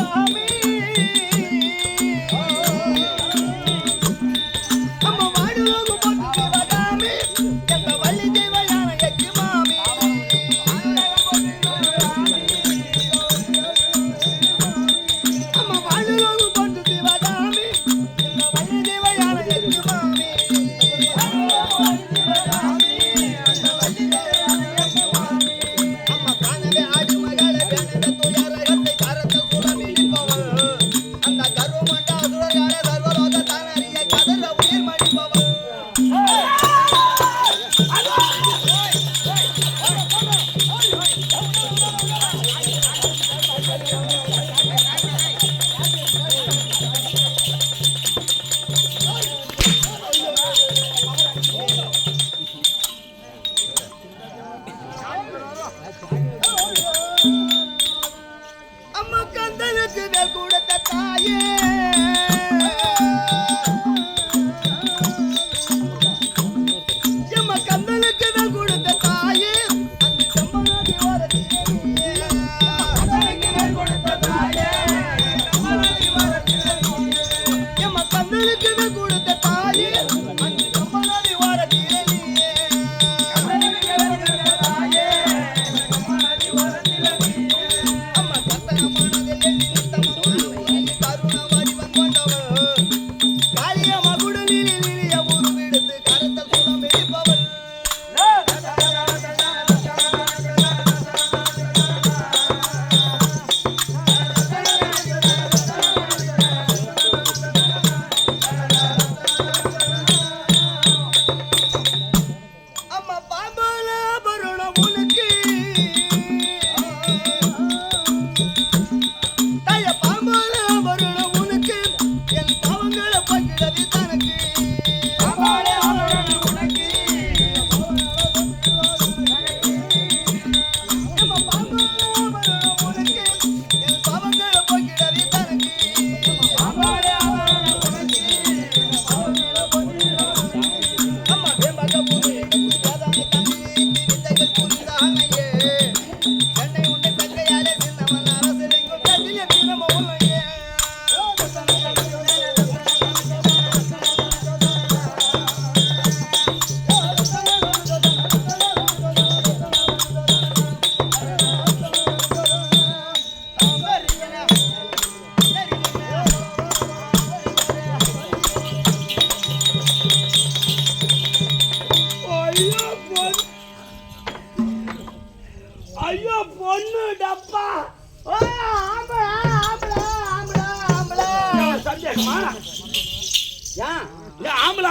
Stop.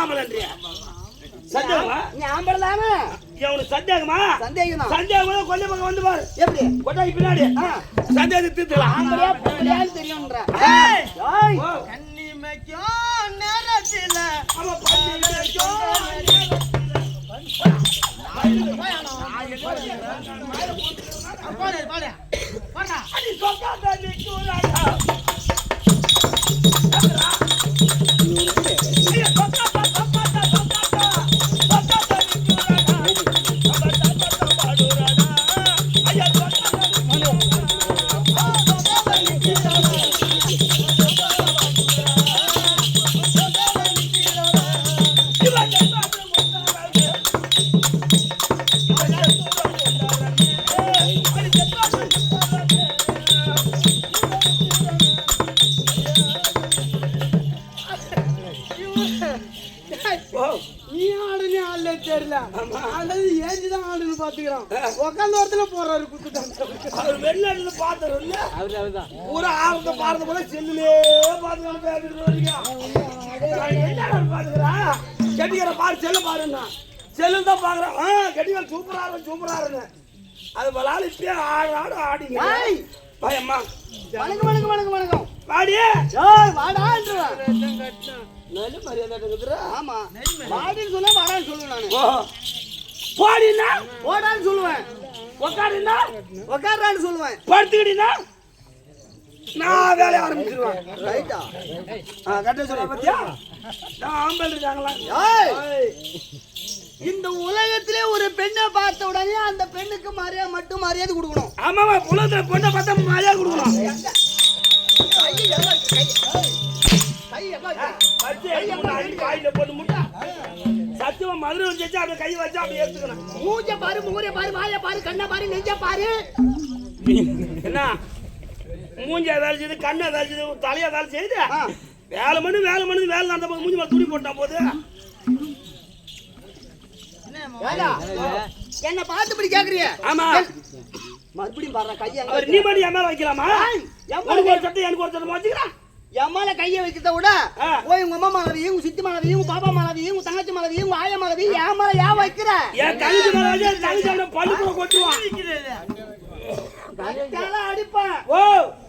ஆம்பளன்றியா? சந்தேகமா நீ ஆம்பளை சந்தேகமா? சந்தேகம் சந்தேகம் கொல்லை பக்கம் வந்து பாரு. எப்படி? கொட்டாய் பின்னாடி. சந்தேகத்தை தீர்த்துக்கலாம். ஆம்பளையா பொம்பளையான்னு தெரியும்ன்ற. கண்ணி மேய்க்கும் நேரத்தில். அவ பண்ணி மேய்க்கும் அப்பா பாடு பாடா. அடி சொக்காத நிக்குறாங்க தெரியல தெரியல. அதாவது ஏஞ்சிதான் ஆடுன்னு பாத்துக்கிறோம். உட்காந்து இடத்துல போறாரு குத்து அவர் வெளிநாட்டுல பாத்துறோம் இல்ல அவரு அவர்தான். பூரா ஆளுங்க பாருங்க போல செல்லுலே பாத்துக்கலாம் பாத்துக்கிறான்? கட்டிக்கிற பாரு செல்லு பாருன்னா. செல்லு தான் பாக்குறான். கட்டிக்கிற சூப்பரா இருக்கும் சூப்பரா இருங்க அது பலால இப்பயே ஆடு ஆடு ஆடிங்க. பயம்மா வணக்கம் வணக்கம் வணக்கம் வணக்கம். வாடியே வாடா நல்ல மரியாதை ஆமா வாடின்னு சொன்னா வாடான்னு சொல்லுவேன் நானு போடினா போடான்னு சொல்லுவேன் உக்காடினா உக்காடுறான்னு சொல்லுவேன் படுத்துக்கிட்டீங்கன்னா நான் வேலைய ஆரம்பிச்சிருவேன் ரைட்டா ஆ கட்ட சொல்ல பத்தியா நான் ஆம்பல் இருக்காங்களா இந்த உலகத்திலே ஒரு பெண்ணை பார்த்த உடனே அந்த பெண்ணுக்கு மரியாதை மட்டும் மரியாதை கொடுக்கணும் ஆமாமா புலத்துல பொண்ணை பார்த்தா மரியாதை கொடுக்கணும் கை எங்க? கை, ஏய். கை எங்க? வச்சு எடுத்து கொண்டு அடி வாயில போட்டு முட்டா. சத்துவ மதுரை வச்சு அப்படியே கை வச்சு அப்படியே எடுத்துக்கணும். மூஞ்ச பாரு மூரிய பாரு வாய பாரு கண்ண பாரு நெஞ்ச பாரு. என்ன? மூஞ்ச வேலை செய்து கண்ணை வேலை செய்து தலைய வேலை செய்து. வேலை மணி வேலை மணி வேலை போது மூஞ்சி மேல துணி போட்டா போது. ஏடா, என்ன பார்த்து இப்படி கேக்குறிய? ஆமா. மறுபடியும் பாடுற கைய நீ மணி என் மேல வைக்கலாமா? ஏய், என் மேல உனக்கு ஒரு சட்டை எனக்கு ஒரு சட்டை வச்சுக்கிறேன். என் மேல கைய வைக்கிறத விட. போய் உங்க அம்மா மாலவி உங்க சித்தி மாலவி உங்க பாப்பா மாலவி உங்க தங்கச்சி மாலவி உங்க ஆயா மாலவி என் மேல ஏன் வைக்கிற? என் தங்கச்சி மேல வச்சு என் தங்கச்சி கூட கொட்டுவான். கத்தியால அடிப்பேன். ஓ.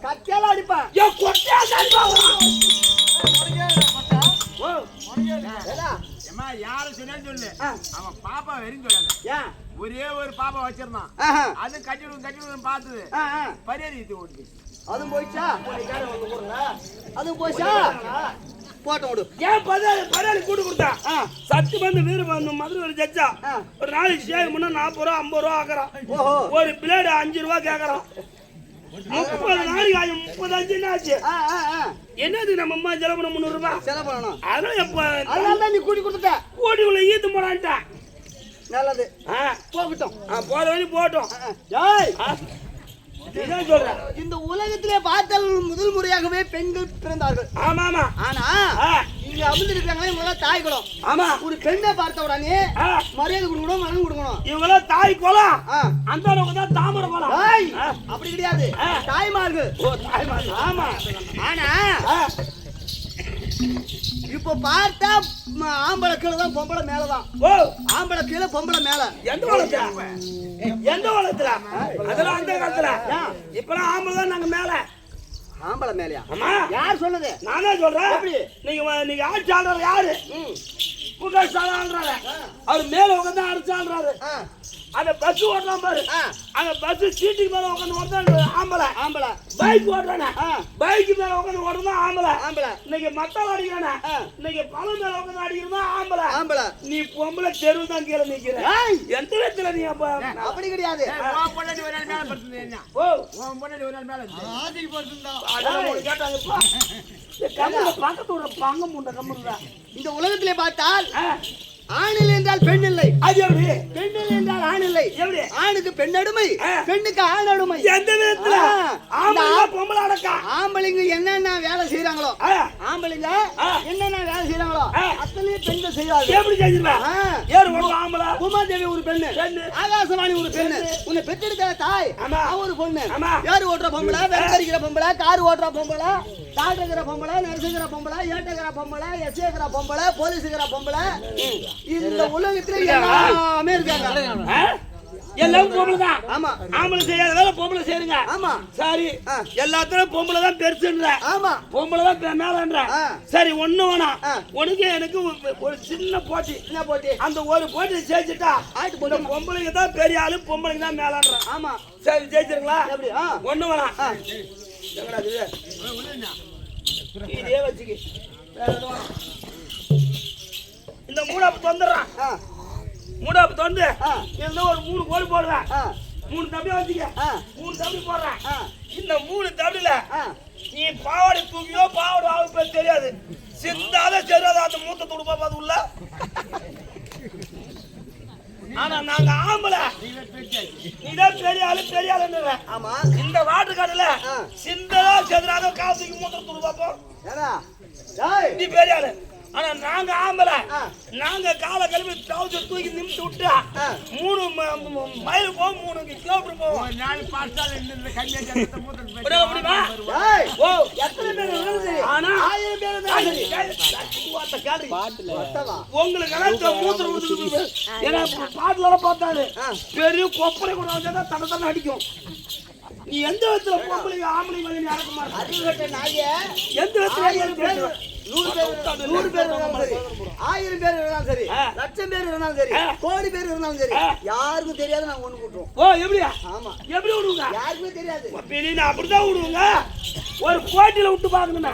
கத்தியால அடிப்பேன். என் கொட்டையா தள்ளுவா ஓ. ஏடா, ஏம்மா, யாரை சொன்னாலும் சொல்லு. அவன் பாப்பா வெறும் சொல்லாத ஏன்? ஒரே ஒரு பாப்பா வச்சிருந்தான். அது கட்டிவிடும் கட்டிவிடும் பார்த்தது. பரியாதி ஓடுது அதுவும் போயிடுச்சா? அதுவும் போயிடுச்சா? போட்டோம் விடு. ஏன் பதாலி பதாலி கூட்டு கொடுத்தா? ஆ, சத்து வந்து வீடு வந்து மதுரை ஒரு ஜட்ஜா. ஆ. ஒரு நாளைக்கு ஷேவ் பண்ணா நாற்பது ரூபா ஐம்பது ரூபா ஆக்குறான் ஓஹோ. ஒரு பிளேடு அஞ்சு ரூபா கேக்குறான். முப்பது நாளைக்கு ஆகி முப்பது அஞ்சு ஆச்சு? ஆ, ஆ, ஆ. என்னது நம்ம அம்மா செலவு பண்ண முந்நூறு ரூபாய் செலவு பண்ணணும். அதனால எப்ப அதனால தான் நீ கூட்டி கொடுத்துட்ட. கோடி உள்ள ஈத்து போடான்ட்டான் நல்லது. ஆ, போகட்டும். ஆ, போற வழி போட்டோம் ஆ, ஏய், ஆ, இதான் சொல்றேன் இந்த உலகத்திலே பார்த்தால் முதல் முறையாகவே பெண்கள் பிறந்தார்கள். ஆமா ஆமா ஆனா இங்க அமர்ந்திருக்காங்களே இவங்க தாய் குலம். ஆமா. ஒரு பெண்ணை பார்த்த உடனே மரியாதை கொடுக்கணும் மனம் கொடுக்கணும். இவங்கெல்லாம் தாய் குலம். அந்த தான் தாமரை குலம். அப்படி கிடையாது. தாய்மார்கள். ஓ தாய்மார் ஆமா. ஆனா இப்ப பார்த்தா ஆம்பளை கீழே தான் பொம்பளை மேலதான். ஓ. ஆம்பளை கீழே பொம்பளை மேல. எந்த காலத்துல எந்த காலத்துல அதெல்லாம் அந்த காலத்துல. இப்பெல்லாம் ஆம்பளை தான் நாங்க மேல. ஆம்பளை மேலயா? ஆமா. யார் சொன்னது? நானே சொல்றேன். எப்படி? நீங்க நீங்க ஆட்சி ஆடுறது யாரு. புகழ் ஆடுறாரு அவர் மேல உட்காந்து ஆடுறாரு ஆ, அந்த பஸ் ஓட்டலாம் பாரு. ஆ. அந்த பஸ் சீட்டுக்கு மேல உட்காந்து ஓடுறது ஆம்பளை. ஆம்பளை. பைக் ஓட்டுறானே. ஆ. பைக் மேல உட்காந்து ஓடுறதா ஆம்பளை. ஆம்பளை. இன்னைக்கு மத்தால் அடிக்கிறானே. இன்னைக்கு பழம் மேல உட்காந்து அடிக்கிறதா ஆம்பளை. ஆம்பளை. நீ பொம்பளை தெருவு தான் கீழே நிக்கிற. எந்த விதத்துல நீ அப்ப அப்படி கிடையாது. பொண்டாட்டி ஒரு நாள் மேல படுத்தது என்ன? ஓ. பொண்டாட்டி ஒரு நாள் மேல இருந்தது. அதெல்லாம் உனக்கு கேட்டாங்கப்பா இந்த கம்முல பக்கத்து ஒரு பங்கு முண்டை கம்முறா இந்த உலகத்திலே பார்த்தால் ஆணில் என்றால் பெண் இல்லை. அது எப்படி? பெண்ணில் என்றால் ஆண் இல்லை. எப்படி? ஆணுக்கு பெண் அடிமை. பெண்ணுக்கு ஆண் அடிமை எந்த விதத்துல ஆ. ஆம்பளை பொம்பளை அடக்கா? ஆம்பளைங்க என்னென்ன வேலை செய்யறாங்களோ ஆம்பளைங்க. என்னென்ன வேலை செய்யறாங்களோ ஆ. அத்தனையும் பெண்கள் செய்வாங்க எப்படி செஞ்சிருவேன் ஆ. ஏறு ஒரு ஆம்பளை. உமாதேவி ஒரு பெண்ணு. பெண்ணு. ஆகாசவாணி ஒரு பெண்ணு. உன்னை பெற்றெடுக்கிற தாய். அவ ஒரு பொண்ணு. யார் ஓட்டுற பொம்பளை வெள்ளரிக்கிற பொம்பளை கார் ஓட்டுற பொம்பளை. டாக்டருக்கிற பொம்பளை நர்ஸுங்கிற பொம்பளை ஏட்டக்கிற பொம்பளை எஸ்ஏக்கிற பொம்பளை போலீஸுங்கிற பொம்பளை. இந்த உலகத்துல எல்லாமே இருக்காங்க. ஆ? எல்லாம் பொம்பளை தான் ஆமா. ஆம்பளை செய்யாத வேலை பொம்பளை செய்யுங்க ஆமா. சரி. எல்லாத்துலயும் பொம்பளை தான் பெருசுன்ற. ஆமா. பொம்பளை தான் மேலன்ற. சரி ஒண்ணு வேணாம். உனக்கு எனக்கு ஒரு- சின்ன போட்டி. என்ன போட்டி? அந்த ஒரு போட்டி ஜெயிச்சுட்டா பொம்பளைங்க தான் பெரிய ஆளு பொம்பளைங்க தான் மேலான்ற. ஆமா. சரி ஜெயிச்சிருங்களா? எப்படி? ஒண்ணு வேணாம் இதே இந்த மூடாப்பு தொந்துடுறான் ஆ மூடாப்பு தொந்து ஆ. இதுல ஒரு மூணு கோல் போடுவேன் ஆ மூணு தம்பி வச்சுக்க ஆ. மூணு தம்பி போடுறேன் ஆ. இந்த மூணு தம்பில ஆ நீ பாவாடை தூக்கியோ பாவாடை ஆவு தெரியாது சிந்தாத சரியாத அந்த மூத்த துடுப்பா பார்த்து உள்ள ஆனா நாங்க ஆம்பளை. நீதான் பெரிய ஆளு பெரிய ஆமா. இந்த வாட்டு காட்டுல ஆ. சிந்ததா செதுறாத காசுக்கு மூத்த துடு பார்ப்போம் நீ பெரிய ஆளு. ஆனா நாங்க ஆம்பளை. நாங்க காலை கிளம்பி ட்ரௌசர் தூக்கி நிமிட்டு விட்டா ஆ. மூணு மைல் போவோம் மூணு கிலோமீட்டர் போவோம். ஒரு நாள் பார்த்தால் இந்த ஏய், ஓ. எத்தனை பேர் ஆனா ஆயிரம் பேர் பாட்டுல. பார்த்தாரு பெரிய கொப்பரை கூட வச்சா தட தட அடிக்கும். நீ எந்த விதத்துல பொம்பளைங்க ஆம்பளைங்க வந்து நீ அடக்க மாட்டே அறிவுகட்ட நாயே, எந்த விதத்துல நூறு பேர், நூறு பேர் இருந்தாலும் சரி, ஆயிரம் பேர் இருந்தாலும் சரி. லட்சம் பேர் இருந்தாலும் சரி. கோடி பேர் இருந்தாலும் சரி. யாருக்கும் தெரியாது நாங்க ஒண்ணு கூட்டுறோம் ஓ எப்படியா? ஆமா. எப்படி விடுங்க யாருக்குமே தெரியாது. நான் அப்படிதான் விடுவோங்க. ஒரு போட்டியில விட்டு பாக்கணுமே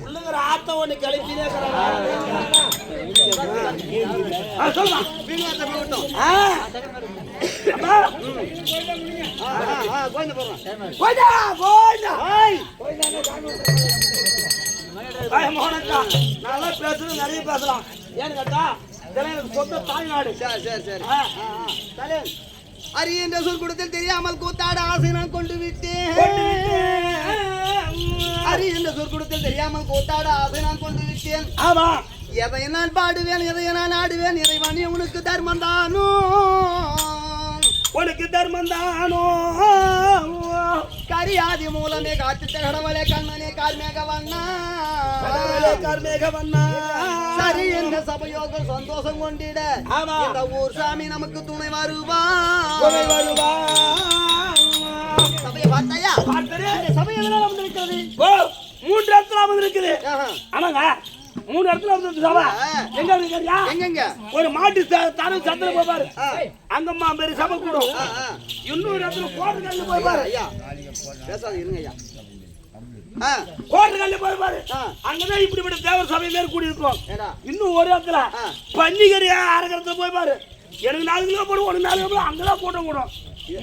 உள்ளங்கிற ஆத்த ஒண்ணு கிளப்பினே நல்லா பேசுறது நிறைய பேசலாம் ஏன்னு கேட்டா இதெல்லாம் எனக்கு சொந்த தாய்நாடு. சரி சரி சரி. ஆ. ஆ, ஆ. தலைவன், அரி என்ற சொல் கொடுத்தல் தெரியாமல் கூத்தாட ஆசை நான் கொண்டு விட்டேன். தெரியாமல் கூத்தாட ஆசை நான் கொண்டு விட்டேன் ஆமா. எதை நான் பாடுவேன் எதை நான் ஆடுவேன் இறைவன் உனக்கு தர்மம் தானோ? உனக்கு தர்மம் தானோ? கரியாதி மூலமே காத்து கடவுளே கண்ணனே கார்மேக வண்ணா. கர்மேக வண்ணா. சரி என்ற சபையோகம் சந்தோஷம் கொண்டிட. ஆமா. இந்த ஊர் சாமி நமக்கு துணை வருவா. துணை வருவா. சபையை பார்த்தாயா? சபை எதனால வந்திருக்கிறது மூன்று இடத்துல அமர்ந்திருக்குது ஆஹா. ஆமாங்க. மூணு இடத்துல வந்து சபை எங்க இருக்கிறியா எங்கெங்க? ஒரு மாட்டு ச- தரம் சந்திர போய் பாரு. அங்கம்மா பெரிய சபை கூடும். இன்னொரு இடத்துல கோட்டை கல்லு போய் பாரு ஐயா. பேசாத இருங்க ஐயா. ஆ. கோட்டை கல்லு போய் பாரு. அங்கதான் இப்படிப்பட்ட தேவர் சபை மேல் கூடி இருக்கும் இன்னும் ஒரு இடத்துல ஆ. பன்னிக்கறி அரைக்கிறத போய் பாரு எனக்கு நாலு கிலோ போடும் உனக்கு நாலு கிலோ போடும் அங்கதான் கூட்டம் கூடும்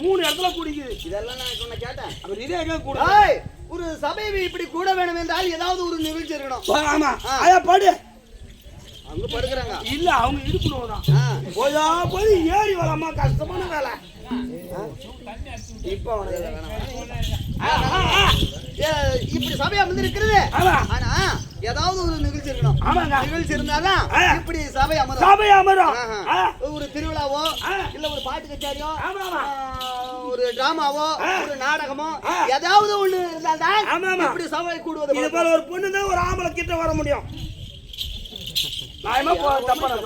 மூணு இடத்துல குடிக்குது. இதெல்லாம் நான் சொன்ன கேட்டேன். அப்ப இதே எங்க ஏய், ஒரு சபை இப்படி கூட வேணும் என்றால் ஏதாவது ஒரு நிகழ்ச்சி இருக்கணும். ஆமா. அயா படு. அங்க படுக்கிறாங்க. இல்ல அவங்க இருக்கணும் தான். போயா போய் ஏறி வரமா கஷ்டமான வேலை. இப்ப இப்படி சபை அமர்ந்திருக்கிறது ஆமா. ஆனா ஏதாவது ஒரு நிகழ்ச்சி இருக்கணும். ஆமாங்க. நிகழ்ச்சி இருந்தாதான் ஆ. இப்படி சபை அமரும். சபை. ஒரு திருவிழாவோ. இல்ல ஒரு பாட்டு கச்சேரியோ ஒரு டிராமாவோ. ஒரு நாடகமோ. ஏதாவது ஒண்ணு இருந்தால்தான். இப்படி சபை கூடுவது இது போல ஒரு பொண்ணு தான் ஒரு ஆம்பளை கிட்ட வர முடியும். போ தப்பா நான்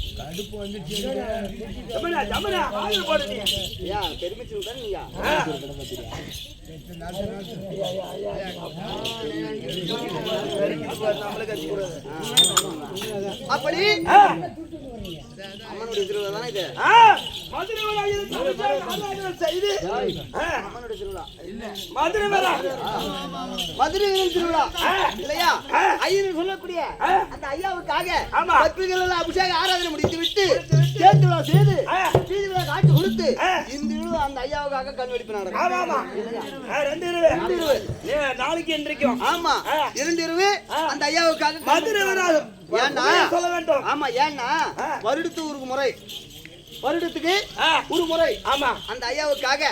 ஆ. ஆமாம்மா. ஆ? கம்முனு ரெடி இந்தா, பண்ணு. பக்கத்துல தச்சு வச்சிருக்கிறேன் ஓ நைங்க சொல்றாரு ஆமா எங்க அக்கா தச்சு வச்சுதான் நான் இல்லைன்னு சொல்றேன் ஏம்மா வா அம்மா ஜமனா ஜமனா ஆயில் போடு நீ ஐயா பெருமிச்சு விட்டா நீயா ஆ. அப்படி. அம்மனுடைய திருவிழா தானே இது ஆ. மதுரை வேலை இருக்கு. அதான் செய்தி. ஆ. அம்மனுடைய திருவிழா மதுரை வேலை. மதுரை திருவிழா ஆ. இல்லையா ஆ. ஐயர் சொல்லக்கூடிய ஆ. அந்த ஐயாவுக்காக ஆமா. பக்திகள் எல்லாம் அபிஷேக ஆராதனை முடித்து விட்டு தேர்ந்து விழா செய்து ஆ. வீதி விழா காட்சி கொடுத்து. இந்த விழா அந்த ஐயாவுக்காக கண் வெடிப்பு ஆமா நடக்கும் இரவு. நாளைக்கு எந்திரிக்கும் ஆமா. இரண்டு இரவு. அந்த ஐயாவுக்காக மதுரை வராது ஏன்டா? சொல்ல வேண்டும் ஆமா ஏன்னா. வருடத்து ஒரு முறை வருடத்துக்கு. ஒரு முறை ஆமா அந்த ஐயாவுக்காக